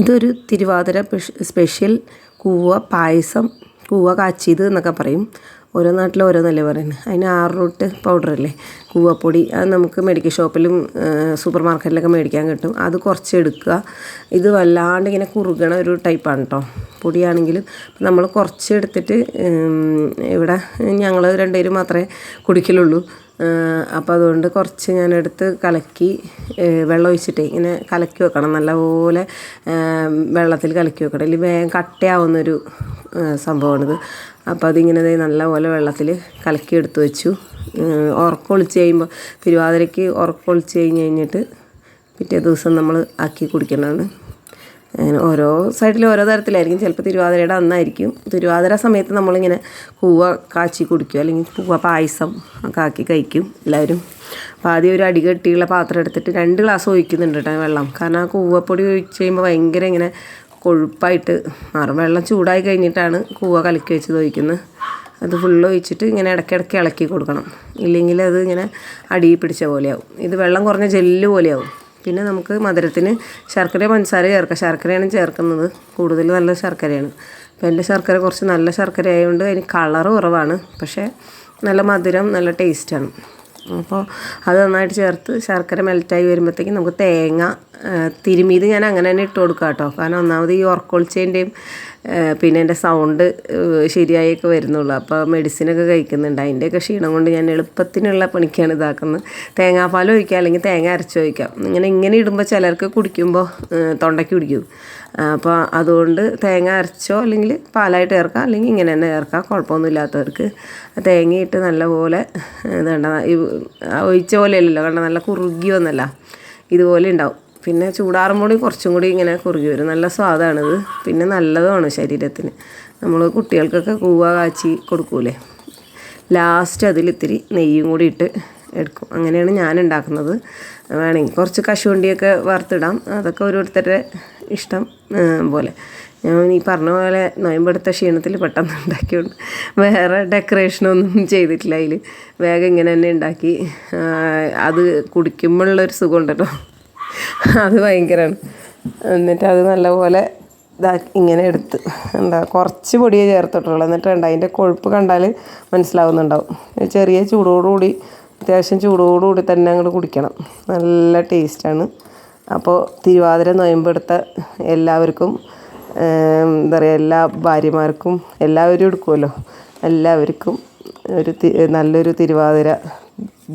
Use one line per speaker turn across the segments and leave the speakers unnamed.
ഇതൊരു തിരുവാതിര സ്പെഷ്യൽ കൂവ പായസം കൂവ കാച്ചിയത് എന്നൊക്കെ പറയും. ഓരോ നാട്ടിലും ഓരോന്നല്ലേ പറയുന്നത് അതിന് ആറ് റൂട്ട് പൗഡറല്ലേ കൂവപ്പൊടി. അത് നമുക്ക് മെഡിക്കൽ ഷോപ്പിലും സൂപ്പർ മാർക്കറ്റിലൊക്കെ മേടിക്കാൻ കിട്ടും. അത് കുറച്ച് എടുക്കുക. ഇത് വല്ലാണ്ട് ഇങ്ങനെ കുറുകണ ഒരു ടൈപ്പാണ് കേട്ടോ പൊടിയാണെങ്കിലും നമ്മൾ കുറച്ച് എടുത്തിട്ട് ഇവിടെ ഞങ്ങൾ രണ്ടുപേരും മാത്രമേ കുടിക്കലുള്ളൂ. അപ്പോൾ അതുകൊണ്ട് കുറച്ച് ഞാനെടുത്ത് കലക്കി വെള്ളം ഒഴിച്ചിട്ട് ഇങ്ങനെ കലക്കി വെക്കണം. നല്ലപോലെ വെള്ളത്തിൽ കലക്കി വെക്കണം. അല്ലെങ്കിൽ വേഗം കട്ടയാവുന്നൊരു സംഭവമാണിത്. അപ്പോൾ അതിങ്ങനെ നല്ലപോലെ വെള്ളത്തിൽ കലക്കി എടുത്ത് വെച്ചു. ഉറക്കൊളിച്ച് കഴിയുമ്പോൾ തിരുവാതിരയ്ക്ക് ഉറക്കൊളിച്ച് കഴിഞ്ഞ് കഴിഞ്ഞിട്ട് പിറ്റേ ദിവസം നമ്മൾ ആക്കി കുടിക്കുന്നതാണ് അങ്ങനെ ഓരോ സൈഡിൽ ഓരോ തരത്തിലായിരിക്കും. ചിലപ്പോൾ തിരുവാതിരയുടെ അന്നായിരിക്കും. തിരുവാതിര സമയത്ത് നമ്മളിങ്ങനെ കൂവ കാച്ചി കുടിക്കും. അല്ലെങ്കിൽ കൂവ പായസം ഒക്കെ ആക്കി കഴിക്കും എല്ലാവരും. അപ്പോൾ ആദ്യം ഒരു അടി കെട്ടിയുള്ള പാത്രം എടുത്തിട്ട് രണ്ട് ഗ്ലാസ് ഒഴിക്കുന്നുണ്ട് കേട്ടോ വെള്ളം. കാരണം ആ കൂവപ്പൊടി ഒഴിച്ച് കഴിയുമ്പോൾ ഭയങ്കര ഇങ്ങനെ കൊഴുപ്പായിട്ട് മാറും. വെള്ളം ചൂടായി കഴിഞ്ഞിട്ടാണ് കൂവ കലക്കി വെച്ചത് ഒഴിക്കുന്നത് അത് ഫുള്ള് ഒഴിച്ചിട്ട് ഇങ്ങനെ ഇടയ്ക്കിടയ്ക്ക് ഇളക്കി കൊടുക്കണം. ഇല്ലെങ്കിൽ അത് ഇങ്ങനെ അടിയിൽ പിടിച്ച പോലെയാവും. ഇത് വെള്ളം കുറഞ്ഞ ജെല്ല് പോലെയാവും. പിന്നെ നമുക്ക് മധുരത്തിന് ശർക്കര പഞ്ചസാര ചേർക്കാം. ശർക്കരയാണ് ചേർക്കുന്നത്. കൂടുതൽ നല്ല ശർക്കരയാണ്. അപ്പോൾ എന്റെ ശർക്കര കുറച്ച് നല്ല ശർക്കര ആയതുകൊണ്ട് അതിന് കളർ കുറവാണ്. പക്ഷേ നല്ല മധുരം നല്ല ടേസ്റ്റാണ് അപ്പോൾ അത് നന്നായിട്ട് ചേർത്ത് ശർക്കര മെൽറ്റായി വരുമ്പോഴത്തേക്കും നമുക്ക് തേങ്ങ തിരുമീത് ഞാൻ അങ്ങനെ തന്നെ ഇട്ട് കൊടുക്കാം കേട്ടോ കാരണം ഒന്നാമത് ഈ ഉറക്കൊളിച്ചതിന്റെയും പിന്നെ എന്റെ സൗണ്ട് ശരിയായൊക്കെ വരുന്നുള്ളൂ. അപ്പോൾ മെഡിസിനൊക്കെ കഴിക്കുന്നുണ്ട്. അതിന്റെയൊക്കെ ക്ഷീണം കൊണ്ട് ഞാൻ എളുപ്പത്തിനുള്ള പണിക്കാണ് ഇതാക്കുന്നത്. തേങ്ങാപ്പാൽ ഒഴിക്കാം അല്ലെങ്കിൽ തേങ്ങ അരച്ച് ഒഴിക്കാം ഇങ്ങനെ ഇങ്ങനെ ഇടുമ്പോൾ ചിലർക്ക് കുടിക്കുമ്പോൾ തൊണ്ടയ്ക്ക് കുടിക്കും അപ്പോൾ അതുകൊണ്ട് തേങ്ങ അരച്ചോ അല്ലെങ്കിൽ പാലായിട്ട് ചേർക്കാം. അല്ലെങ്കിൽ ഇങ്ങനെ തന്നെ ചേർക്കാം. കുഴപ്പമൊന്നുമില്ലാത്തവർക്ക് തേങ്ങയിട്ട് നല്ലപോലെ ഇതേണ്ട. ഒഴിച്ച പോലെയല്ലല്ലോ കണ്ട? നല്ല കുറുകി വന്നല്ല. ഇതുപോലെ ഉണ്ടാവും. പിന്നെ ചൂടാറുമ്പോൾ കുറച്ചും കൂടി ഇങ്ങനെ കുറുകി വരും. നല്ല സ്വാദാണിത്. പിന്നെ നല്ലതുമാണ് ശരീരത്തിന്. നമ്മൾ കുട്ടികൾക്കൊക്കെ കൂവ കാച്ചി കൊടുക്കൂലേ? ലാസ്റ്റ് അതിൽ ഇത്തിരി നെയ്യും കൂടി ഇട്ട് എടുക്കും. അങ്ങനെയാണ് ഞാൻ ഉണ്ടാക്കുന്നത്. വേണമെങ്കിൽ കുറച്ച് കശുവണ്ടിയൊക്കെ വറുത്തിടാം. അതൊക്കെ ഓരോരുത്തരുടെ ഇഷ്ടം പോലെ. ഞാൻ ഈ പറഞ്ഞ പോലെ നോയമ്പെടുത്ത ക്ഷീണത്തിൽ പെട്ടെന്ന് ഉണ്ടാക്കിയോണ്ട് വേറെ ഡെക്കറേഷനൊന്നും ചെയ്തിട്ടില്ല. അതിൽ വേഗം ഇങ്ങനെ തന്നെ ഉണ്ടാക്കി അത് കുടിക്കുമ്പോഴുള്ളൊരു സുഖമുണ്ടല്ലോ. അത് ഭയങ്കരമാണ് എന്നിട്ട് അത് നല്ലപോലെ ഇതാ ഇങ്ങനെ എടുത്ത് എന്താ കുറച്ച് പൊടിയേ ചേർത്തിട്ടുള്ളൂ. എന്നിട്ട് ഉണ്ട് അതിന്റെ കൊഴുപ്പ് കണ്ടാൽ മനസ്സിലാവുന്നുണ്ടാവും. ചെറിയ ചൂടോടുകൂടി അത്യാവശ്യം ചൂടോടുകൂടി തന്നെ അങ്ങോട്ട് കുടിക്കണം. നല്ല ടേസ്റ്റാണ്. അപ്പോൾ തിരുവാതിര നൊയമ്പെടുത്ത എല്ലാവർക്കും എന്താ പറയുക എല്ലാ ഭാര്യമാർക്കും എല്ലാവരും എടുക്കുമല്ലോ. എല്ലാവർക്കും ഒരു നല്ലൊരു തിരുവാതിര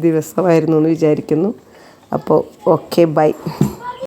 ദിവസമായിരുന്നു എന്ന് വിചാരിക്കുന്നു. അപ്പോൾ ഓക്കെ ബൈ.